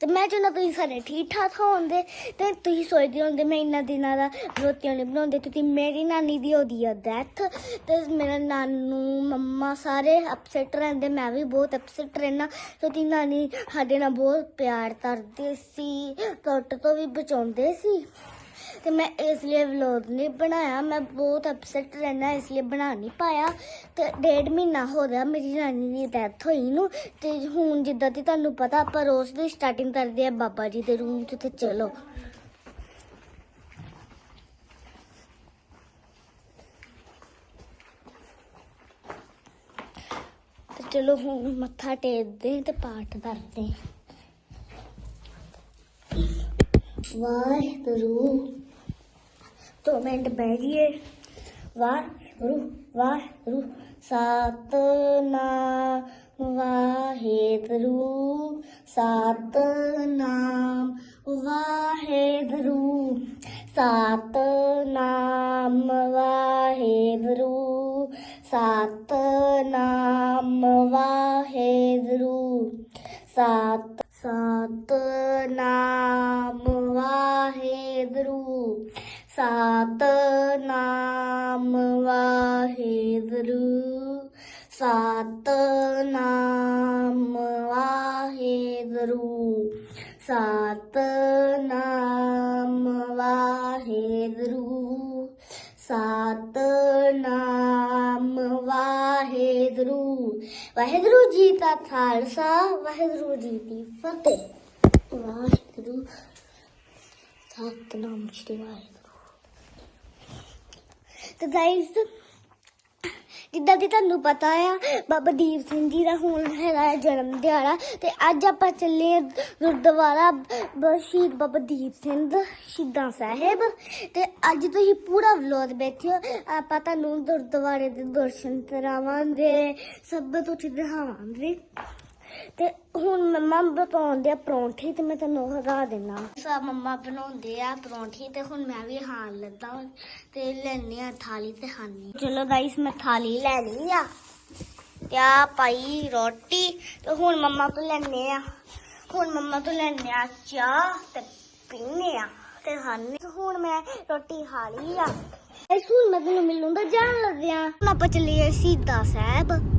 ਤੇ ਮੈਂ ਚਾਹੁੰਦਾ ਤੁਸੀਂ ਸਾਰੇ ਠੀਕ ਠਾਕ ਹੋਵੋਗੇ ਤੇ ਤੁਸੀਂ ਸੋਚਦੇ ਹੋਵੋਗੇ ਮੈਂ ਇੰਨਾ ਦਿਨਾਂ ਦਾ ਰੋਟੀਆਂ ਨਹੀਂ ਬਣਾਉਂਦੇ ਕਿਉਂਕਿ ਮੇਰੀ ਨਾਨੀ ਦੀ ਹੋਦੀ ਆ ਡੈਥ ਤੇ ਮੇਰਾ ਨਾਨੂ, ਮੰਮਾ ਸਾਰੇ ਅਪਸੈਟ ਰਹਿੰਦੇ, ਮੈਂ ਵੀ ਬਹੁਤ ਅਪਸੈਟ ਰਹਿਣਾ ਕਿਉਂਕਿ ਨਾਨੀ ਸਾਡੇ ਨਾਲ ਬਹੁਤ ਪਿਆਰ ਕਰਦੇ ਸੀ ਟੁੱਟ ਤੋਂ ਵੀ ਬਚਾਉਂਦੇ ਸੀ। ਤੇ ਮੈਂ ਇਸ ਲਈ ਵਲੌਗ ਨਹੀਂ ਬਣਾਇਆ। ਮੈਂ ਬਹੁਤ ਅਪਸੈਟ ਰਹਿਣਾ ਇਸ ਲਈ ਬਣਾ ਨਹੀਂ ਪਾਇਆ। ਤੇ ਡੇਢ ਮਹੀਨਾ ਹੋ ਗਿਆ ਮੇਰੀ ਨਾਨੀ ਦੀ ਡੈਥ ਹੋਈ ਨੂੰ। ਤੇ ਹੁਣ ਜਿੱਦਾਂ ਦੀ ਤੁਹਾਨੂੰ ਪਤਾ, ਆਪਾਂ ਰੋਜ਼ ਦੀ ਸਟਾਰਟਿੰਗ ਕਰਦੇ ਆ ਬਾਬਾ ਜੀ ਦੇ ਰੂਮ 'ਚ ਤੇ ਚਲੋ। ਚਲੋ ਹੁਣ ਮੱਥਾ ਟੇਕਦੇ ਤੇ ਪਾਠ ਕਰਦੇ ਵਾਹਿਗੁਰੂ। ਦੋ ਮਿੰਟ ਬਹਿ ਜੀਏ ਵਾਹਿਗੁਰੂ ਵਾਹਿਗੁਰੂ, ਸਤਨਾਮ ਵਾਹਿਗੁਰੂ ਸਤਨਾਮ ਵਾਹਿਗੁਰੂ ਸਤਨਾਮ ਵਾਹਿਗੁਰੂ ਸਤਨਾਮ, ਵਾਹਿਗੁਰੂ, ਸਤ, ਸਤਨਾਮ, ਵਾਹਿਗੁਰੂ। ਸਤਨਾਮ ਵਾਹਿਗੁਰੂ ਸਤਨਾਮ ਵਾਹਿਗੁਰੂ ਸਤਨਾਮ ਵਾਹਿਗੁਰੂ ਸਤਨਾਮ ਵਾਹਿਗੁਰੂ। ਵਾਹਿਗੁਰੂ ਜੀ ਦਾ ਖਾਲਸਾ, ਵਾਹਿਗੁਰੂ ਜੀ ਦੀ ਫਤਿਹ। ਵਾਹਿਗੁਰੂ ਸਤਨਾਮ ਸ਼੍ਰੀ ਵਾਹਿਗੁਰੂ। ਤੇ ਗਾਇਸ ਜਿੱਦਾਂ ਕਿ ਤੁਹਾਨੂੰ ਪਤਾ ਆ, ਬਾਬਾ ਦੀਪ ਸਿੰਘ ਜੀ ਦਾ ਹੁਣ ਹੈਗਾ ਹੈ ਜਨਮ ਦਿਹਾੜਾ ਤੇ ਅੱਜ ਆਪਾਂ ਚੱਲੇ ਹਾਂ ਗੁਰਦੁਆਰਾ ਬ- ਸ਼ਹੀਦ ਬਾਬਾ ਦੀਪ ਸਿੰਘ ਸ਼ਹੀਦਾਂ ਸਾਹਿਬ ਤੇ ਅੱਜ ਤੁਸੀਂ ਪੂਰਾ ਵਲੋਗ ਦੇਖਿਓ। ਆਪਾਂ ਤੁਹਾਨੂੰ ਗੁਰਦੁਆਰੇ ਦੇ ਦਰਸ਼ਨ ਕਰਾਵਾਂਗੇ, ਸਭ ਕੁਝ ਦਿਖਾਵਾਂਗੇ। ਤੇ ਹੁਣ ਮੰਮਾ ਬਣਾਉਂਦੇ ਆ ਪਰੌਂਠੀ ਤੇ ਮੈਂ ਤੁਹਾਨੂੰ ਹਰਾ ਦੇਣਾ ਸਾ ਮੰਮਾ ਬਣਾਉਂਦੇ ਆ ਪਰੌਂਠੀ ਤੇ ਹੁਣ ਮੈਂ ਵੀ ਖਾਣ ਲੱਗਾ ਤੇ ਲੈਣੇ ਆ ਥਾਲੀ ਤੇ ਖਾਣੀ ਚਲੋ ਗਾਈਸ ਮੈਂ ਥਾਲੀ ਲੈ ਲਈ ਆ। ਤੇ ਆ ਪਾਈ ਰੋਟੀ ਤੇ ਹੁਣ ਮੰਮਾ ਤੋਂ ਲੈਣੇ ਆ। ਹੁਣ ਮੰਮਾ ਤੋਂ ਲੈਣੇ ਆ ਚਾਹ ਤੇ ਪੀਣੇ ਆ ਤੇ ਖਾਣੇ ਹੁਣ ਮੈਂ ਰੋਟੀ ਖਾ ਲਈ ਆ। ਇਸ ਹੁਣ ਮੈਂ ਤੁਹਾਨੂੰ ਮਿਲੂੰਗਾ ਜਾਣ ਲੱਗੇ ਆ। ਹੁਣ ਆਪਾਂ ਚੱਲੀਏ ਸੀਤਾ ਸਾਹਿਬ।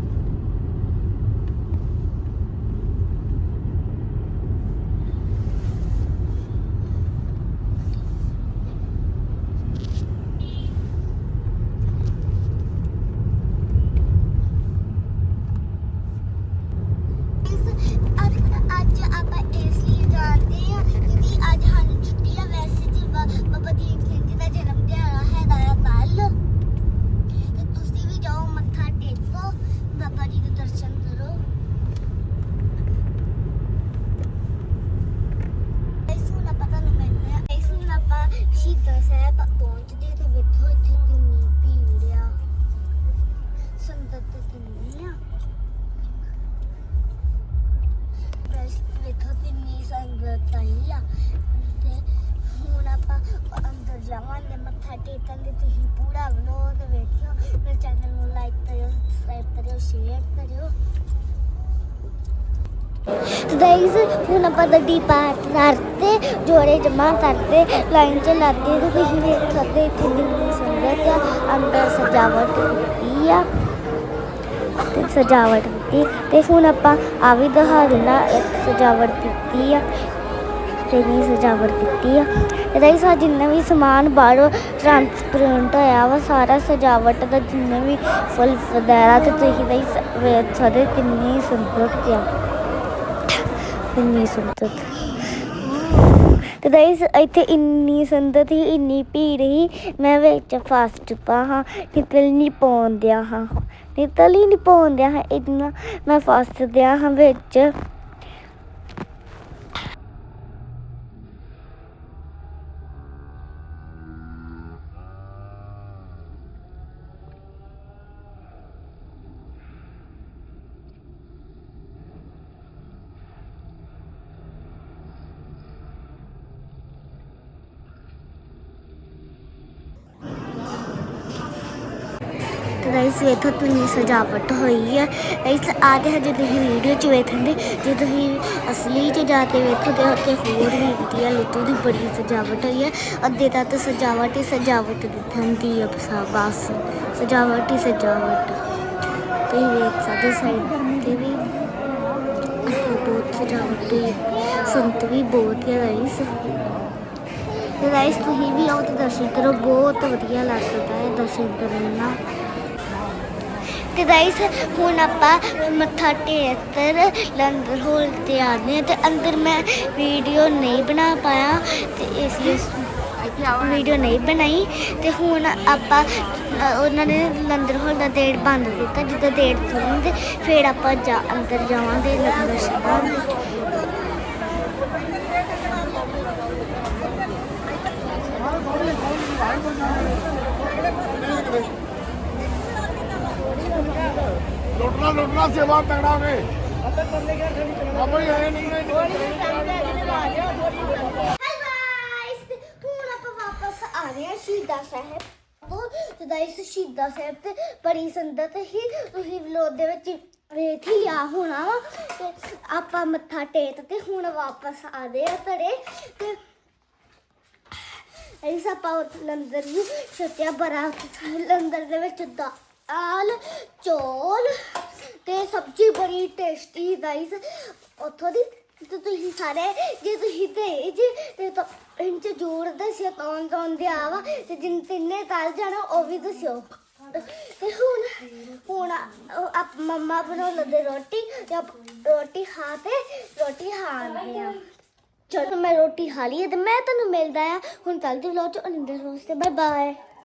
ਸਬਸਕ੍ਰਾਈਬ ਸ਼ੇਅਰ ਕਰਿਓ। ਗਾਈਸ ਹੁਣ ਆਪਾਂ ਗੱਡੀ ਪਾਰ ਕਰਦੇ, ਜੋੜੇ ਜਮਾ ਕਰਦੇ ਲਾਈਨ ਚ ਲਾਦੇ ਤੇ ਤੁਸੀਂ ਵੇਖ ਸਕਦੇ ਇੱਥੇ ਕਿੰਨੀ ਸੰਗਤ ਆ ਅੰਦਰ ਸਜਾਵਟ ਕੀਤੀ ਆ। ਤੇ ਸਜਾਵਟ ਕੀਤੀ ਤੇ ਹੁਣ ਆਪਾਂ ਆ ਵੀ ਦਿਖਾ ਦੇਣਾ ਸਜਾਵਟ ਕੀਤੀ ਆ, ਤੇ ਵੀ ਸਜਾਵਟ ਕੀਤੀ ਆ। ਇਹਦਾ ਹੀ ਸਾ ਜਿੰਨਾ ਵੀ ਸਮਾਨ ਬਾਹਰੋਂ ਟ੍ਰਾਂਸਪੇਰੈਂਟ ਹੋਇਆ ਵਾ, ਸਾਰਾ ਸਜਾਵਟ ਦਾ ਜਿੰਨਾ ਵੀ ਫੁੱਲ ਵਗੈਰਾ ਤੇ ਤੁਸੀਂ ਦਾ ਹੀ ਵੇਖ ਕਿੰਨੀ ਸੰਗਤ ਆ ਕਿੰਨੀ ਸੰਗਤ ਤੇ ਗਾਇਸ ਇੱਥੇ ਇੰਨੀ ਸੰਗਤ ਹੀ ਇੰਨੀ ਭੀੜ ਹੀ ਮੈਂ ਵਿੱਚ ਫਸ ਪਾ ਹਾਂ ਨਿਕਲ ਨਹੀਂ ਪਾਉਂਦਿਆ ਹਾਂ। ਨਿਤਲ ਹੀ ਨਹੀਂ ਪਾਉਂਦਿਆ ਹਾਂ, ਇੰਨਾ ਮੈਂ ਫਸਟ ਦਿਆ ਹਾਂ ਵਿੱਚ। ਗਾਇਸ, ਵੇਖੋ ਤੁਸੀਂ ਸਜਾਵਟ ਹੋਈ ਹੈ। ਇਸ ਆ ਤੇ ਹਜੇ ਤੁਸੀਂ ਵੀਡੀਓ ਚ ਵੇਖਦੇ ਜੇ ਤੁਸੀਂ ਅਸਲੀ ਚ ਜਾ ਕੇ ਵੇਖੋ ਤੇ ਉੱਥੇ ਹੋਰ ਵੀ ਵਧੀਆ ਲੁੱਟੂ ਦੀ ਬੜੀ ਸਜਾਵਟ ਹੋਈ ਹੈ। ਅੱਧੇ ਤੱਕ ਤਾਂ ਸਜਾਵਟ ਹੀ ਸਜਾਵਟ ਦਿਖਦੀ ਹੈ ਬਸ- ਸਜਾਵਟ ਹੀ ਸਜਾਵਟ। ਤੁਸੀਂ ਵੇਖ ਸਕਦੇ ਸਾਈਡ ਤੇ ਵੀ ਬਹੁਤ ਸਜਾਵਟ ਹੋਈ ਹੈ, ਸੰਤ ਵੀ ਬਹੁਤ ਹੈ ਗਾਇਸ। ਤੇ ਗਾਇਸ, ਤੁਸੀਂ ਵੀ ਆਓ ਤੇ ਦਰਸ਼ਨ ਕਰੋ, ਬਹੁਤ ਵਧੀਆ ਲੱਗਦਾ ਹੈ ਦਰਸ਼ਨ ਕਰਨ ਨਾਲ। ਤੇ ਗਾਇਸ ਹੁਣ ਆਪਾਂ ਮੱਥਾ ਟੇਕਰ ਲੰਗਰ ਹੋਲ ਤੇ ਆਨੇ ਤੇ ਅੰਦਰ ਮੈਂ ਵੀਡੀਓ ਨਹੀਂ ਬਣਾ ਪਾਇਆ ਤੇ ਇਸ ਲਈ ਵੀਡੀਓ ਨਹੀਂ ਬਣਾਈ ਤੇ ਹੁਣ ਆਪਾਂ ਉਹਨਾਂ ਨੇ ਲੰਗਰ ਹੋਲ ਦਾ ਗੇਟ ਬੰਦ ਕੀਤਾ ਜਿੱਦਾਂ ਗੇਟ ਖੁੱਲ੍ਹਣਗੇ ਫਿਰ ਆਪਾਂ ਜਾ ਅੰਦਰ ਜਾਵਾਂਗੇ ਲੰਗਰ ਛਕਾਂਗੇ ਲੁੱਟਣਾ ਸੇਵਾ ਤਗੜਾ ਹੋ ਗਏ ਬਾਬਾ ਜੀ ਆਏ ਨਹੀਂ ਹੈਲੋ ਗਾਇਸ ਹੁਣ ਆਪਾਂ ਵਾਪਸ ਆ ਰਹੇ ਹਾਂ ਸ਼ਹੀਦਾਂ ਸਾਹਿਬ ਉਹ ਤੇ ਗਾਇਸ ਸ਼ਹੀਦਾਂ ਸਾਹਿਬ ਤੇ ਬੜੀ ਸੰਦਤ ਹੀ ਤੁਸੀਂ ਵਲੋਗ ਦੇ ਵਿੱਚ ਵੇਖ ਹੀ ਲਿਆ ਹੋਣਾ ਵਾ। ਤੇ ਆਪਾਂ ਮੱਥਾ ਟੇਕ ਤੇ ਹੁਣ ਵਾਪਸ ਆ ਰਹੇ ਆ ਘਰੇ। ਤੇ ਇਸ ਆਪਾਂ ਉਹ ਲੰਦਰ ਵੀ ਛੱਤਿਆ ਬੜਾ ਲੰਦਰ ਦੇ ਵਿੱਚ ਦਾਲ ਚੌਲ ਤੇ ਸਬਜ਼ੀ ਬੜੀ ਟੇਸਟੀ ਗਾਇਸ ਉੱਥੋਂ ਦੀ ਤੇ ਤੁਸੀਂ ਸਾਰੇ, ਜੇ ਤੁਸੀਂ ਤੇ ਜੇ ਤੇ ਤਾਂ ਇੰਚ ਜੋੜ ਦੱਸਿਓ ਕੌਣ ਕੌਣ ਦੇ ਆਵਾ ਤੇ ਜਿੰਨ ਤਿੰਨੇ ਕੱਲ ਜਾਣਾ ਉਹ ਵੀ ਦੱਸਿਓ। ਤੇ ਹੁਣ ਹੁਣ ਆਪ ਮੰਮਾ ਬਣਾਉਂਦੇ ਰੋਟੀ ਤੇ ਰੋਟੀ ਖਾ ਤੇ ਰੋਟੀ ਖਾਂਦੇ ਆ। ਚਲੋ ਮੈਂ ਰੋਟੀ ਖਾ ਲਈ ਤੇ ਮੈਂ ਤੁਹਾਨੂੰ ਮਿਲਦਾ ਆ। ਹੁਣ ਕੱਲ ਦੇ ਵਲੋਗ ਚ ਅਨੰਦਰ ਰੋਜ਼ ਤੇ ਬਾਏ ਬਾਏ